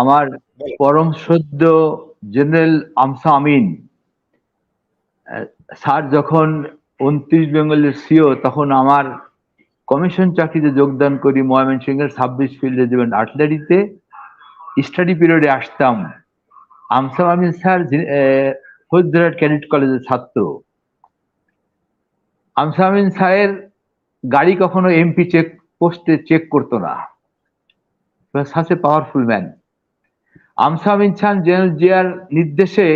আমার পরম সদ্য জেনারেল আমসা আমিন স্যার যখন উনত্রিশ বেঙ্গলের সিও তখন আমার কমিশন চাকরিতে যোগদান করি ময়মনসিংহের ছাব্বিশ ফিল্ড রেজিমেন্ট আর্টিলারিতে স্টাডি পিরিয়ডে আসতাম। আমসা আমিন স্যার ফৌজদার ক্যাডেট কলেজের ছাত্র। আমসা আমিন স্যারের গাড়ি কখনো এমপি চেক পোস্টে চেক করতো না। A powerful man Amsa Amin Khan general জিয়ার নির্দেশে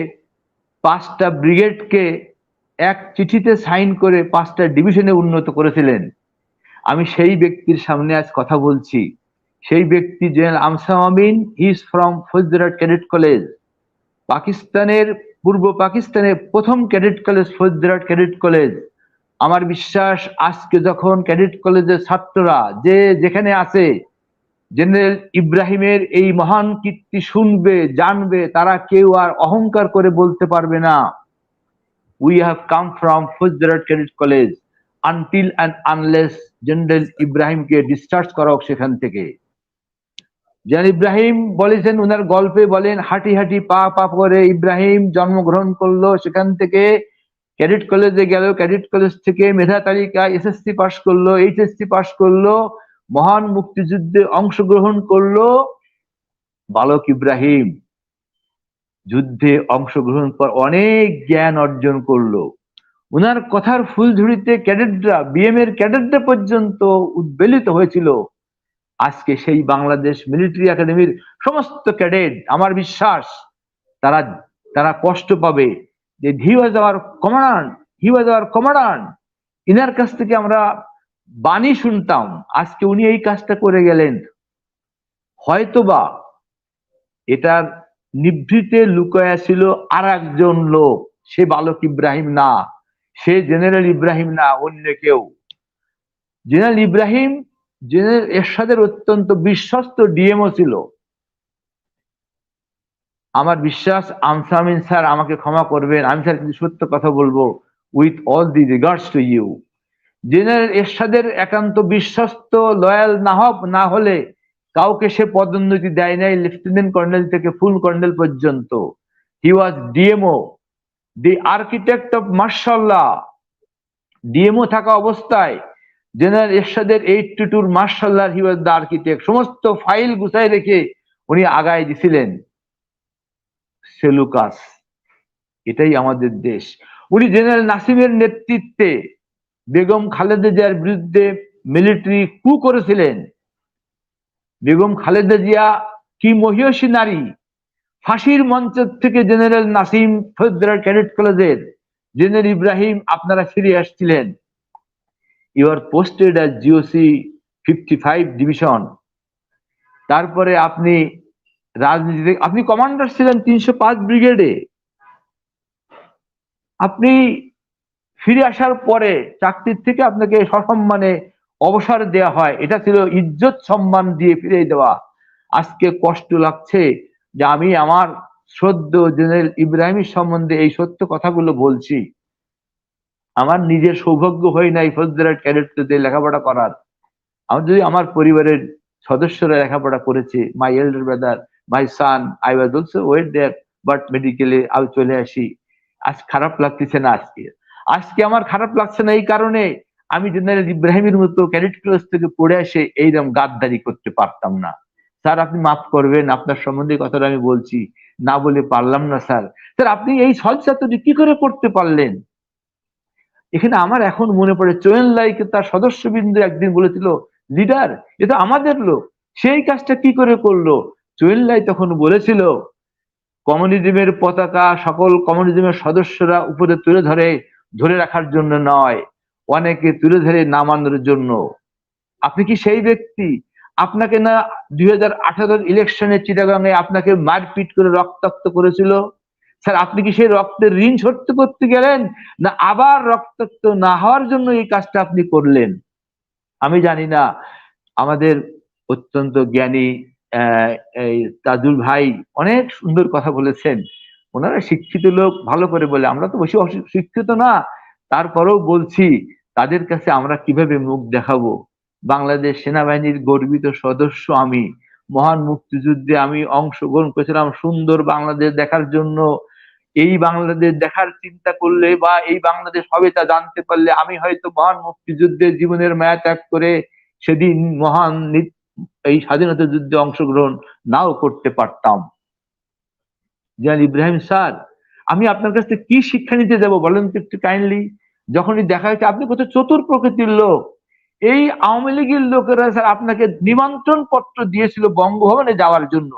পাঁচটা ব্রিগেডকে এক চিঠিতে সাইন করে পাঁচটা ডিভিশনে উন্নত করেছিলেন। আমি সেই ব্যক্তির সামনে আজ কথা বলছি। সেই ব্যক্তি general Amsa Amin is from Faujdar cadet college. পাকিস্তানের, পূর্ব পাকিস্তানের প্রথম cadet college Faujdar cadet college. আমার বিশ্বাস, আজকে যখন ক্যাডেট কলেজের ছাত্ররা যে যেখানে আছে জেনারেল ইব্রাহিমের এই মহান কীর্তি শুনবে, জানবে, তারা কেউ আর অহংকার করে বলতে পারবে না। We have come from Faujdar cadet college until and unless general ইব্রাহিমকে ডিসচার্জ করা সেখান থেকে। জেনারেল ইব্রাহিম বলেছেন, উনার গল্পে বলেন, হাঁটি হাঁটি পা পা করে ইব্রাহিম জন্মগ্রহণ করল সেখান থেকে। ক্যাডেট কলেজে গেল, ক্যাডেট কলেজ থেকে মেধা তালিকা, এসএসসি পাশ করল, এইচএসসি পাশ করল। মহান মুক্তিযুদ্ধে অংশগ্রহণ করল বালক ইব্রাহিম। যুদ্ধে অংশগ্রহণ পর অনেক জ্ঞান অর্জন করল। উনার কথার ফুলঝুড়িতে ক্যাডেটরা বিএম এর ক্যাডেটরা পর্যন্ত উদ্বেলিত হয়েছিল। আজকে সেই বাংলাদেশ মিলিটারি একাডেমির সমস্ত ক্যাডেট, আমার বিশ্বাস, তারা তারা কষ্ট পাবে যে he was our command he was our inner কাছ থেকে আমরা বাণী শুনতাম, আজকে উনি এই কাজটা করে গেলেন। হয়তোবা এটার নিভৃতে লুকায়া ছিল আর একজন লোক, সে বালক ইব্রাহিম না, সে জেনারেল ইব্রাহিম না, অন্য কেউ। জেনারেল ইব্রাহিম জেনারেল এরশাদের অত্যন্ত বিশ্বস্ত ডিএমও ছিল। আমার বিশ্বাস, আমসামিন স্যার আমাকে ক্ষমা করবেন, আমি স্যার কিন্তু সত্য কথা বলব। With all the regards to you. General এরশাদের একান্ত বিশ্বস্ত লয়াল না হব না হলে কাউকে সে পদোন্নতি দেয় নাই লেফটেন্যান্ট কর্নেল থেকে ফুল কর্নেল পর্যন্ত। He was DMO the architect of martial law DMO থাকা অবস্থায় জেনারেল এরশাদের এইট টু টুর মার্শাল্লাহ হি ওয়াজ দ্য আর্কিটেক্ট সমস্ত ফাইল গুছাই রেখে উনি আগায় দিছিলেন। সেলুকাস, এটাই আমাদের দেশ। উনি জেনারেল নাসিমের নেতৃত্বে বেগম খালেদা জিয়ার বিরুদ্ধে মিলিটারি কু করেছিলেন। বেগম খালেদা জিয়া কি মহিয়সী নারী? ফাঁসির মঞ্চ থেকে জেনারেল নাসিম ফৌজদার ক্যাডেট কলেজের জেনারেল ইব্রাহিম আপনারা ফিরে আসছিলেন। You are posted as GOC fifty five division তারপরে আপনি রাজনীতিতে, আপনি কমান্ডার ছিলেন তিনশো পাঁচ ব্রিগেডে আপনি ফিরে আসার পরে চাকরির থেকে আপনাকে সসম্মানে অবসর দেওয়া হয়। এটা ছিল ইজ্জত সম্মান দিয়ে ফিরে দেওয়া। আজকে কষ্ট লাগছে যে আমি আমার সদ্য জেনারেল ইব্রাহিমের সম্বন্ধে এই সত্য কথাগুলো বলছি। আমার নিজের সৌভাগ্য হয় নাই ফৌজদার ক্যাডেটদের লেখাপড়া করার। আমার যদি আমার পরিবারের সদস্যরা লেখাপড়া করেছে my elder brother my son I was also wait there but মেডিকেলে আমি চলে আসি। আজ খারাপ লাগতেছে না আজকে। আজকে আমার খারাপ লাগছে না এই কারণে আমি জেনারেল ইব্রাহিমের মতো ক্যাডেট ক্লাস থেকে পড়ে এসে এইরকম গাদ্দারি করতে পারতাম না। স্যার, আপনি মাফ করবেন, আপনার সম্বন্ধে কথাটা আমি বলছি, না বলে পারলাম না, স্যার। স্যার, আপনি এই সলচাতুরি কি করে করতে পারলেন? এখানে আমার এখন মনে পড়ে, চোয়েন লাইকে তার সদস্যবৃন্দ একদিন বলেছিল, লিডার এটা আমাদের লোক, সেই কাজটা কি করে করল? চোয়েন লাই তখন বলেছিল, কমিউনিজমের পতাকা সকল কমিউনিজমের সদস্যরা উপরে তুলে ধরে ধরে রাখার জন্য নয়। অনেকে তুলে ধরে নামানোর জন্য। আপনি কি সেই ব্যক্তি? আপনাকে না দুই হাজার আঠারোর ইলেকশনে চিটাগাঙে আপনাকে মারপিট করে রক্তাক্ত করেছিল? স্যার, আপনি কি সেই রক্তের ঋণ শোধ করতে গেলেন? না আবার রক্তাক্ত না হওয়ার জন্য এই কাজটা আপনি করলেন? আমি জানি না। আমাদের অত্যন্ত জ্ঞানী এই তাজুল ভাই অনেক সুন্দর কথা বলেছেন। ওনারা শিক্ষিত লোক, ভালো করে বলে। আমরা তো বেশি শিক্ষিত না। তারপরেও বলছি, তাদের কাছে আমরা কীভাবে মুখ দেখাবো? বাংলাদেশ সেনাবাহিনীর গর্বিত সদস্য আমি। মহান মুক্তিযুদ্ধে আমি অংশগ্রহণ করেছিলাম সুন্দর বাংলাদেশ দেখার জন্য। এই বাংলাদেশ দেখার চিন্তা করলে বা এই বাংলাদেশ হবে তা জানতে পারলে আমি হয়তো মহান মুক্তিযুদ্ধে জীবনের মায়া ত্যাগ করে সেদিন মহান এই স্বাধীনতা যুদ্ধে অংশগ্রহণ নাও করতে পারতাম। জান ইব্রাহিম, স্যার, আমি আপনার কাছ থেকে কি শিক্ষা নিতে যাব বলেন তো একটু কাইন্ডলি যখনই দেখা যাচ্ছে আপনি কত চতুর প্রকৃতির লোক। এই আওয়ামী লীগের লোকেরা, স্যার, আপনাকে নিমন্ত্রণ পত্র দিয়েছিল বঙ্গভবনে যাওয়ার জন্য।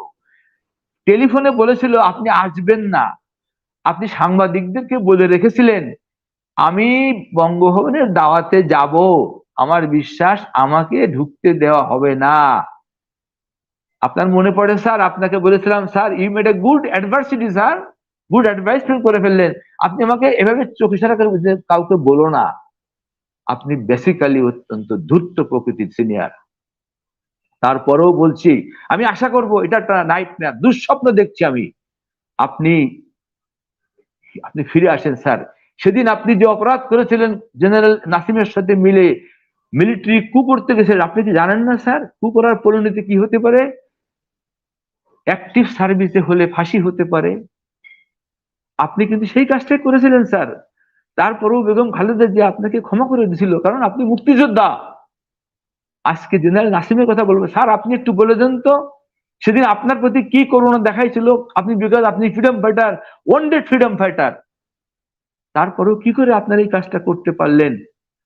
টেলিফোনে বলেছিল, আপনি আসবেন না। আপনি সাংবাদিকদেরকে বলে রেখেছিলেন, আমি বঙ্গভবনের দাওয়াতে যাব। আমার বিশ্বাস, আমাকে ঢুকতে দেওয়া হবে না। আপনার মনে পড়ে, স্যার? আপনাকে বলেছিলাম, sir you made a good adversity sir. Good advisement করে ফেললেন। আপনি আমাকে এভাবে চোখ ইশারা করে কাউকে বলো না। আপনি বেসিক্যালি অত্যন্ত ধূর্ত প্রকৃতির সিনিয়র তারপরেও বলছি, আমি আশা করব, এটা একটা নাইট দুঃস্বপ্ন দেখছি আমি। আপনি আপনি ফিরে আসেন, স্যার। সেদিন আপনি যে অপরাধ করেছিলেন, জেনারেল নাসিমের সাথে মিলে মিলিটারি কু করতে গেছিলেন, আপনি কি জানেন না, স্যার? কু করার পরিণতি কি হতে পারে? অ্যাক্টিভ সার্ভিসে হলে ফাঁসি হতে পারে। আপনি কিন্তু সেই কাজটাই করেছিলেন, স্যার। তারপরেও বেগম খালেদা যে আপনাকে ক্ষমা করে দিয়েছিল কারণ আপনি মুক্তিযোদ্ধা। আজকে জেনারেল নাসিমের কথা বলব। স্যার, আপনি একটু বলে দেন তো, সেদিন আপনার প্রতি কি করোনা দেখাইছিল? আপনি বিকজ আপনি freedom fighter wounded freedom fighter তারপরেও কি করে আপনার এই কাজটা করতে পারলেন?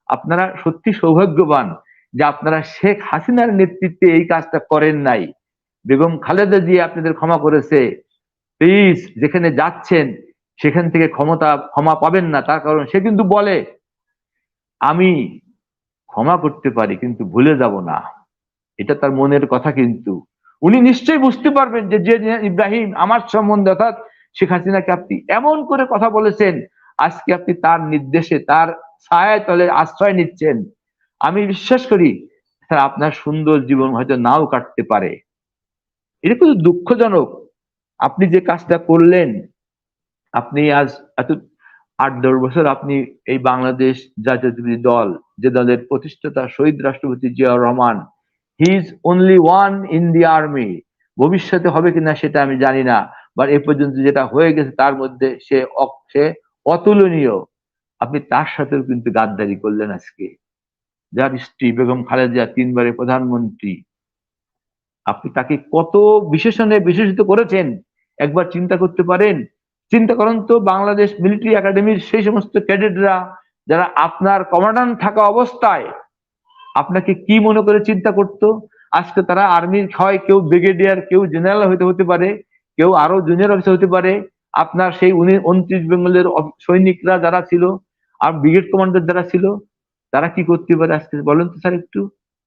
আপনারা সত্যি সৌভাগ্যবান যে আপনারা শেখ হাসিনার নেতৃত্বে এই কাজটা করেন নাই। বেগম খালেদা জিয়া আপনাদের ক্ষমা করেছে। প্লিজ যেখানে যাচ্ছেন, সেখান থেকে ক্ষমতা, ক্ষমা পাবেন না, তার কারণ সে কিন্তু বলে, আমি ক্ষমা করতে পারি, কিন্তু ভুলে যাব না। এটা তার মনের কথা কিন্তু। উনি নিশ্চয়ই বুঝতে পারবেন যে যে ইব্রাহিম আমার সম্বন্ধে, অর্থাৎ শেখ হাসিনাকে আপনি এমন করে কথা বলেছেন, আজকে আপনি তার নির্দেশে, তার ছায়ায় তলে আশ্রয় নিচ্ছেন। আমি বিশ্বাস করি, স্যার, আপনার সুন্দর জীবন হয়তো নাও কাটতে পারে। এটা কিন্তু দুঃখজনক। আপনি যে কাজটা করলেন, আপনি আজ এত আট, দশ বছর আপনি এই বাংলাদেশ জাতীয়তাবাদী দল, যে দলের প্রতিষ্ঠাতা শহীদ রাষ্ট্রপতি Ziaur Rahman he is only one in the army ভবিষ্যতে হবে কিনা সেটা আমি জানি না বা এ পর্যন্ত যেটা হয়ে গেছে তার মধ্যে সে সে অতুলনীয়। আপনি তার সাথেও কিন্তু গাদ্দারি করলেন আজকে। যার স্ত্রী বেগম খালেদা তিনবারের প্রধানমন্ত্রী। আপনি তাকে কত বিশেষণে বিশেষিত করেছেন? একবার চিন্তা করতে পারেন। চিন্তা করেন তো, বাংলাদেশ মিলিটারি একাডেমির সেই সমস্ত ক্যাডেটরা যারা আপনার কমান্ডান্ট থাকা অবস্থায় আপনাকে কি মনে করে চিন্তা করতো? আজকে তারা আর্মির হয় কেউ ব্রিগেডিয়ার, কেউ জেনারেল হইতে হতে পারে, কেউ আরও জুনিয়র অফিসার হতে পারে। আপনার সেই উনি উনত্রিশ বেঙ্গলের সৈনিকরা যারা ছিল, আর ব্রিগেড কমান্ডার যারা ছিল, তারা কি করতে পারে আজকে? বলেন তো স্যার একটু।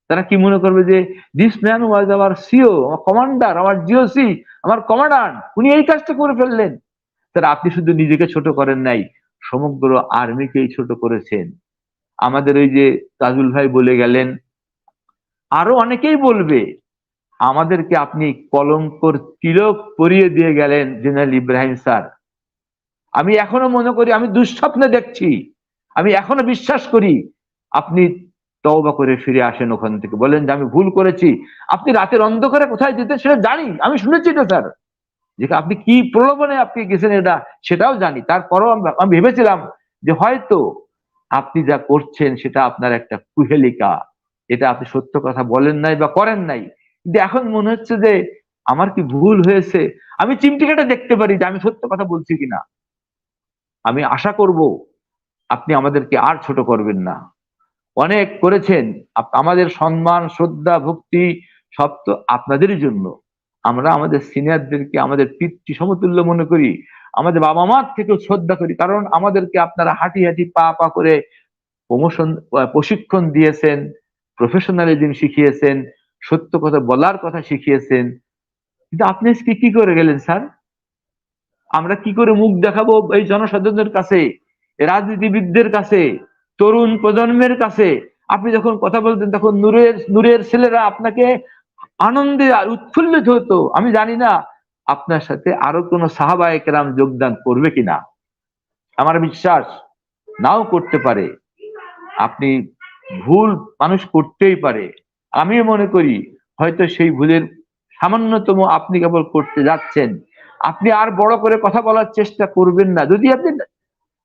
তারা কি মনে করবে যে this man was our CO আমার কমান্ডার আমার জিওসি আমার কমান্ডান্ট উনি এই কাজটা করে ফেললেন। তারা, আপনি শুধু নিজেকে ছোট করেন নাই, সমগ্র আর্মিকেই ছোট করেছেন। আমাদের ওই যে তাজুল ভাই বলে গেলেন, আরও অনেকেই বলবে, আমাদেরকে আপনি কলঙ্কর তিলক পরিয়ে দিয়ে গেলেন, জেনারেল ইব্রাহিম স্যার। আমি এখনও মনে করি, আমি দুঃস্বপ্নে দেখছি, আমি এখনও বিশ্বাস করি, আপনি তওবা করে ফিরে আসেন ওখান থেকে। বলেন যে, আমি ভুল করেছি। আপনি রাতের অন্ধকারে কোথায় যেতেন সেটা জানি। আমি শুনেছি এটা, স্যার। যে আপনি কি প্রলোভনে আপনি গেছেন এটা সেটাও জানি। তারপরও আমি- ভেবেছিলাম যে হয়তো আপনি যা করছেন সেটা আপনার একটা কুহেলিকা। এটা আপনি সত্য কথা বলেন নাই বা করেন নাই। কিন্তু এখন মনে হচ্ছে যে আমার কি ভুল হয়েছে? আমি চিমটি কেটে দেখতে পারি যে আমি সত্য কথা বলছি কিনা। আমি আশা করব আপনি আমাদেরকে আর ছোট করবেন না। অনেক করেছেন। আমাদের সম্মান, শ্রদ্ধা, ভক্তি সব তো আপনাদেরই জন্য। আমরা আমাদের সিনিয়রদেরকে, আমাদের পিতৃ সমতুল্য মনে করি। আমাদের বাবা মার থেকেও শ্রদ্ধা করি। কারণ আমাদেরকে আপনারা হাঁটি হাঁটি পা পা করে প্রমোশন প্রশিক্ষণ দিয়েছেন প্রফেশনালিজম শিখিয়েছেন, সত্য কথা বলার কথা শিখিয়েছেন। কিন্তু আপনি আজকে কি করে গেলেন, স্যার? আমরা কি করে মুখ দেখাবো এই জনসাধারণের কাছে, রাজনীতিবিদদের কাছে? তরুণ প্রজন্মের কাছে আপনি যখন কথা বলতেন, তখন নূরের নূরের ছেলেরা আপনাকে আনন্দে আর উৎফুল্লিত হতো। আমি জানি না আপনার সাথে আরও কোনো সাহাবায়ে কেরাম যোগদান করবে কিনা। আমার বিশ্বাস নাও করতে পারে। আপনি ভুল মানুষ করতেই পারে। আমি মনে করি হয়তো সেই ভুলের সামান্যতম আপনি কেবল করতে যাচ্ছেন। আপনি আর বড় করে কথা বলার চেষ্টা করবেন না। যদি আপনি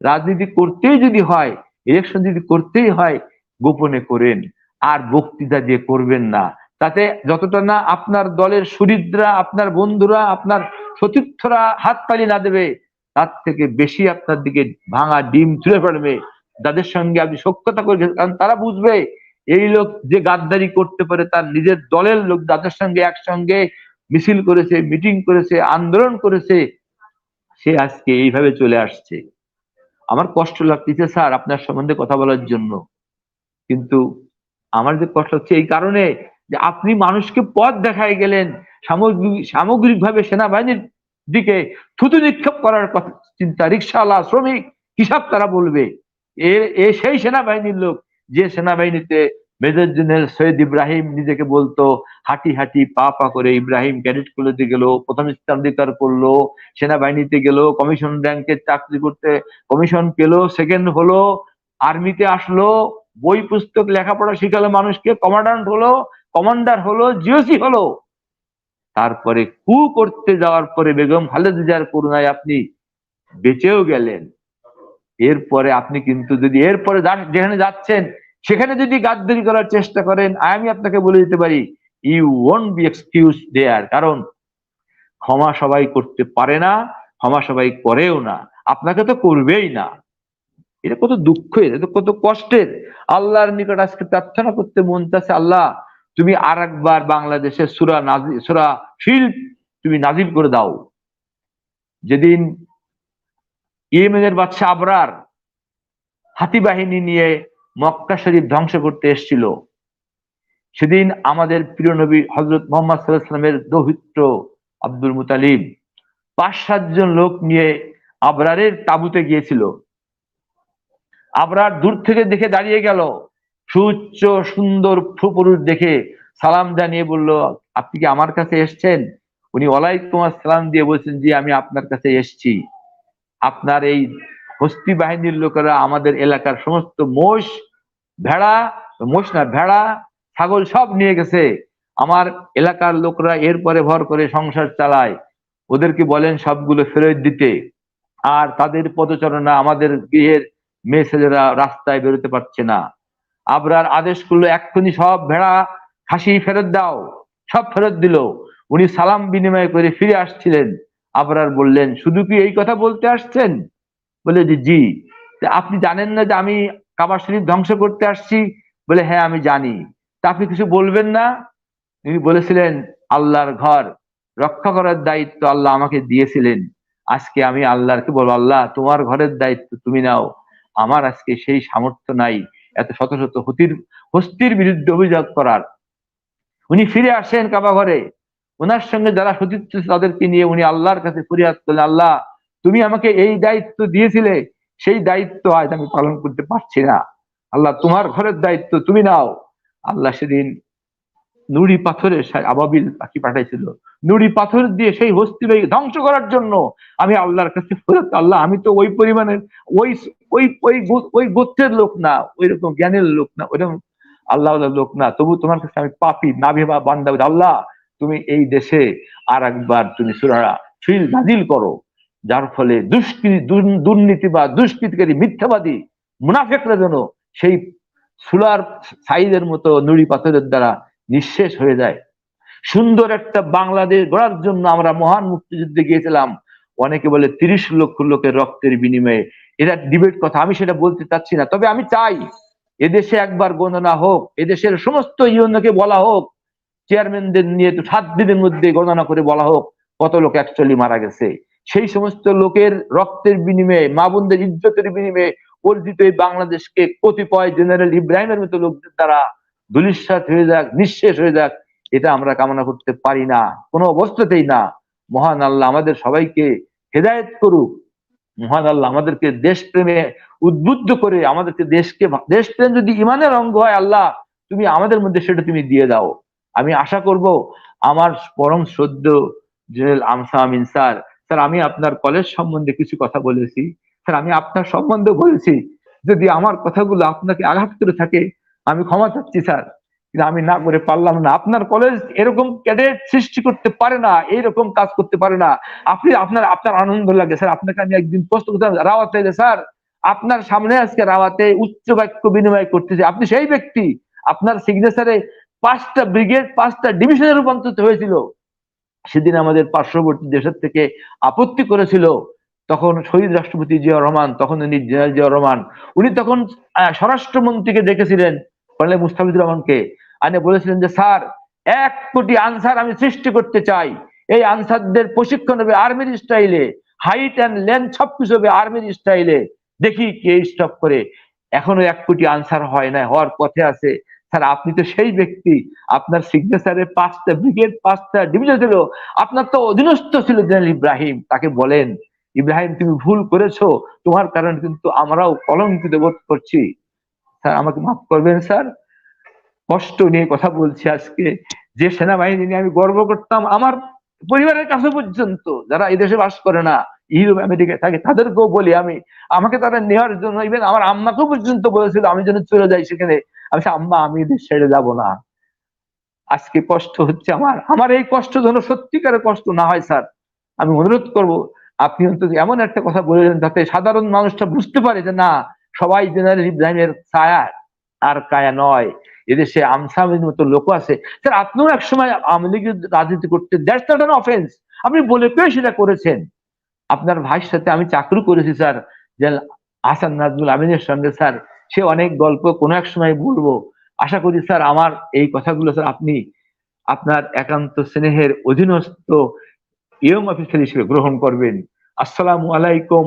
রাজনীতি করতেই যদি হয় ইলেকশন যদি করতেই হয়, গোপনে করেন। আর বক্তৃতা দিয়ে করবেন না। তাতে যতটা না আপনার দলের সুরিদরা আপনার বন্ধুরা, আপনার সতীর্থরা হাত হাততালি না দেবে, তার থেকে বেশি আপনার দিকে ভাঙা ডিম তুলে ফেলবে। যাদের সঙ্গে আপনি সক্ষতা করে কারণ তারা বুঝবে, এই লোক যে গাদ্দারি করতে পারে, তার নিজের দলের লোক যাদের সঙ্গে একসঙ্গে মিছিল করেছে, মিটিং করেছে, আন্দোলন করেছে, সে আজকে এইভাবে চলে আসছে। আমার কষ্ট লাগতেছে, স্যার, আপনার সম্বন্ধে কথা বলার জন্য। কিন্তু আমার যে কষ্ট হচ্ছে, এই কারণে যে আপনি মানুষকে পথ দেখায় গেলেন, সামগ্রিক, সামগ্রিকভাবে সেনাবাহিনীর দিকে থুতু নিক্ষেপ করার কথা চিন্তা রিক্সাওয়ালা শ্রমিক, হিসাব তারা বলবে। এ সেই সেনাবাহিনীর লোক, যে সেনাবাহিনীতে মেজর জেনারেল সৈয়দ ইব্রাহিম নিজেকে বলতো, হাঁটি হাঁটি, পা পা করে ইব্রাহিম ক্যাডেট কলেজে গেল, প্রথম স্থান অধিকার করল, সেনাবাহিনীতে গেল, কমিশন র্যাঙ্কে চাকরি করতে, কমিশন পেল, সেকেন্ড হলো আর্মিতে আসলো, বই, পুস্তক, লেখাপড়া শিখালো মানুষকে, কমান্ডান্ট হলো, কমান্ডার হলো, জিওসি হলো। তারপরে কু করতে যাওয়ার পরে বেগম খালেদা জিয়ার করুণায় আপনি বেঁচেও গেলেন। এরপরে আপনি কিন্তু যদি, এরপরে যেখানে যাচ্ছেন সেখানে যদি গাদ্দারি করার চেষ্টা করেন, আমি আপনাকে বলে দিতে পারি you won't be excuse there কারণ, ক্ষমা সবাই করতে পারে না, ক্ষমা সবাই করেও না। আপনাকে তো করবেই না। এটা কত দুঃখের, এটা কত কষ্টের। আল্লাহর নিকট আজকে প্রার্থনা করতে মন চাচ্ছে আল্লাহ, তুমি আর একবার বাংলাদেশের সুরা নাজি সুরা ফিল তুমি নাজিল করে দাও। যেদিন ইয়েমেনের বাদশাহ আবরার হাতি বাহিনী নিয়ে মক্কা শরীফ ধ্বংস করতে এসেছিল। সেদিন আমাদের প্রিয় নবী হজরত মোহাম্মদ সাল্লাহ সাল্লামের দৌহিত্র আব্দুল মুতালিব পাঁচ সাতজন লোক নিয়ে আবরারের তাবুতে গিয়েছিল। আবরার দূর থেকে দেখে দাঁড়িয়ে গেল। সুউচ্চ, সুন্দর ফুপুরুষ দেখে সালাম জানিয়ে বলল, আপনি কি আমার কাছে এসছেন? উনি, ওয়ালাইকুম আসসালাম দিয়ে বলছেন যে আমি আপনার কাছে এসছি। আপনার এই হস্তি বাহিনীর লোকেরা আমাদের এলাকার সমস্ত মোষ, ভেড়া মোষ না ভেড়া, ছাগল সব নিয়ে গেছে। আমার এলাকার লোকরা এরপরে ভর করে সংসার চালায়। ওদেরকে বলেন সবগুলো ফেরত দিতে। আর তাদের পদচারণা আমাদের গৃহের মেয়ে ছেলেরা রাস্তায় বেরোতে পারছে না। আবরার আদেশ করল, এক্ষুনি সব ভেড়া, খাসি ফেরত দাও। সব ফেরত দিল। উনি সালাম বিনিময় করে ফিরে আসছিলেন। আবরার বললেন, শুধু কি এই কথা বলতে আসছেন? বলে যে, জি। আপনি জানেন না যে আমি কাবার শরীফ ধ্বংস করতে আসছি? বলে হ্যাঁ আমি জানি। তা আপনি কিছু বলবেন না? তিনি বলেছিলেন, আল্লাহর ঘর রক্ষা করার দায়িত্ব আল্লাহ আমাকে দিয়েছিলেন। আজকে আমি আল্লাহকে বলব, আল্লাহ, তোমার ঘরের দায়িত্ব তুমি নাও। আমার আজকে সেই সামর্থ্য নাই। এত শত শত হতির, হস্তির বিরুদ্ধে অভিযোগ করার। উনি ফিরে আসেন কাবা ঘরে। ওনার সঙ্গে যারা সতীর্থ তাদেরকে নিয়ে উনি আল্লাহর কাছে ফরিয়াদ করলেন, আল্লাহ তুমি আমাকে এই দায়িত্ব দিয়েছিলে, সেই দায়িত্ব আজ আমি পালন করতে পারছি না। আল্লাহ, তোমার ঘরের দায়িত্ব তুমি নাও। আল্লাহ সেদিন নুড়ি পাথরের আবাবিল পাখি পাঠাইছিল। নুড়ি পাথর দিয়ে সেই হস্তিবাহী ধ্বংস করার জন্য আমি আল্লাহর কাছে আল্লাহ, আমি তো ওই পরিমাণের, ওই ওই ওই ওই গোত্রের লোক না ওই রকম জ্ঞানের লোক না, ওইরকম আল্লাহ লোক না। তবু তোমার কাছে আমি পাপি, নাভি বা বান্দা আল্লাহ, তুমি এই দেশে আর একবার তুমি সুরারা ফিল নাজিল করো। যার ফলে দুষ্কৃতি দুর্ন- দুর্নীতি বা দুষ্কৃতিকারী মিথ্যাবাদী মুনাফেকরা যেন সেই সুলার সাইজের মতো নুড়ি পাথরের দ্বারা নিঃশেষ হয়ে যায়। সুন্দর একটা বাংলাদেশ গড়ার জন্য আমরা মহান মুক্তিযুদ্ধে গিয়েছিলাম। অনেকে বলে তিরিশ লক্ষ লোকের রক্তের বিনিময়ে। এটা ডিবেট কথা, আমি সেটা বলতে চাচ্ছি না। তবে আমি চাই, এদেশে একবার গণনা হোক, এদেশের সমস্ত ইউনকে বলা হোক, চেয়ারম্যানদের নিয়ে তো সাত দিনের মধ্যে গণনা করে বলা হোক, কত লোক অ্যাকচুয়ালি মারা গেছে। সেই সমস্ত লোকের রক্তের বিনিময়ে, মা বোনদের ইজ্জতের বিনিময়ে অর্জিত এই বাংলাদেশকে কতিপয় জেনারেল ইব্রাহিমের মতো লোকদের দ্বারা ধুলিস্বাত হয়ে যাক, নিঃশেষ হয়ে যাক, এটা আমরা কামনা করতে পারি না। কোনো অবস্থাতেই না। মহান আল্লাহ আমাদের সবাইকে হেদায়ত করুক। মহান আল্লাহ আমাদেরকে দেশ দেশপ্রেমে উদ্বুদ্ধ করে আমাদেরকে দেশকে দেশ দেশপ্রেম যদি ইমানের অঙ্গ হয় আল্লাহ, তুমি আমাদের মধ্যে সেটা তুমি দিয়ে দাও। আমি আশা করব, আমার পরম শ্রদ্ধ general Amsa Amin sir sir, আমি আপনার কলেজ সম্বন্ধে কিছু কথা বলেছি। স্যার, আমি আপনার সম্বন্ধে বলেছি যদি আমার কথাগুলো আপনাকে আঘাত করে থাকে, আমি ক্ষমা চাচ্ছি, স্যার। কিন্তু আমি না করে পারলাম না। আপনার কলেজ এরকম ক্যাডেট সৃষ্টি করতে পারে না, এইরকম কাজ করতে পারে না। আপনি আপনার আপনার আনন্দ লাগে, স্যার। আপনাকে আমি একদিন প্রশ্ন করতাম রাওয়াতে স্যার, আপনার সামনে আজকে রাওয়াতে উচ্চ বাক্য বিনিময় করতেছে। আপনি সেই ব্যক্তি, আপনার সিগনেচারে পাঁচটা ব্রিগেড পাঁচটা ডিভিশনে রূপান্তরিত হয়েছিল। সেদিন আমাদের পার্শ্ববর্তী দেশের থেকে আপত্তি করেছিল তখন শহীদ রাষ্ট্রপতি জিয়া রহমান, তখন উনি জেনারেল জিয়া রহমান। উনি তখন স্বরাষ্ট্রমন্ত্রীকে ডেকেছিলেন কর্নেল মুস্তাফিজুর রহমানকে। আনে বলেছিলেন যে, স্যার, এক কোটি আনসার আমি সৃষ্টি করতে চাই। এই আনসারদের প্রশিক্ষণ হবে আর্মির স্টাইলে। হাইট অ্যান্ড লেন্থ সবকিছু হবে আর্মির স্টাইলে। দেখি কে স্টপ করে। এখনও এক কোটি আনসার হয় না হওয়ার পথে আছে। স্যার, আপনি তো সেই ব্যক্তি। আপনার সিগনেচারে পাঁচটা ব্রিগেড পাঁচটা ডিভিশন ছিল। আপনার তো অধীনস্থ ছিল জেনারেল ইব্রাহিম। তাকে বলেন, ইব্রাহিম, তুমি ভুল করেছ। তোমার কারণে কিন্তু আমরাও কলঙ্কিত বোধ করছি। স্যার, আমাকে মাফ করবেন, স্যার। কষ্ট নিয়ে কথা বলছি আজকে। যে সেনাবাহিনী নিয়ে আমি গর্ব করতাম আমার পরিবারের কাছে পর্যন্ত, যারা এই দেশে বাস করে না, ইউরোপ, আমেরিকায় থাকে, তাদেরকেও বলি আমি। আমাকে তারা নেওয়ার জন্য ইভেন আমার আম্মাকেও পর্যন্ত বলেছিল, আমি যেন চলে যাই সেখানে। আমি আম্মা, আমি এদের ছেড়ে যাব না। আজকে কষ্ট হচ্ছে আমার। আমার এই কষ্ট যেন সত্যিকারের কষ্ট না হয়, স্যার। আমি অনুরোধ করব, আপনি অন্তত এমন একটা কথা বলেছেন যাতে সাধারণ মানুষটা বুঝতে পারে যে, না, সবাই জেনারেল ইব্রাহিমের ছায়া আর কায়া নয়। এদেশে আমসামের মতো লোক আছে। স্যার, আপনিও এক সময় আওয়ামী লীগের রাজনীতি করতে দ্যাটস নট অ্যান অফেন্স আপনি বলে পেয়ে সেটা করেছেন। আপনার ভাইয়ের সাথে আমি চাকরি করেছি, স্যার। যে হাসান নাজমুল আমিনের সঙ্গে, স্যার। সে অনেক গল্প কোনো এক সময় বলব। আশা করি স্যার, আমার এই কথাগুলো স্যার আপনি আপনার একান্ত স্নেহের অধীনস্থ ইয়ং অফিসার হিসেবে গ্রহণ করবেন। আসসালামু আলাইকুম।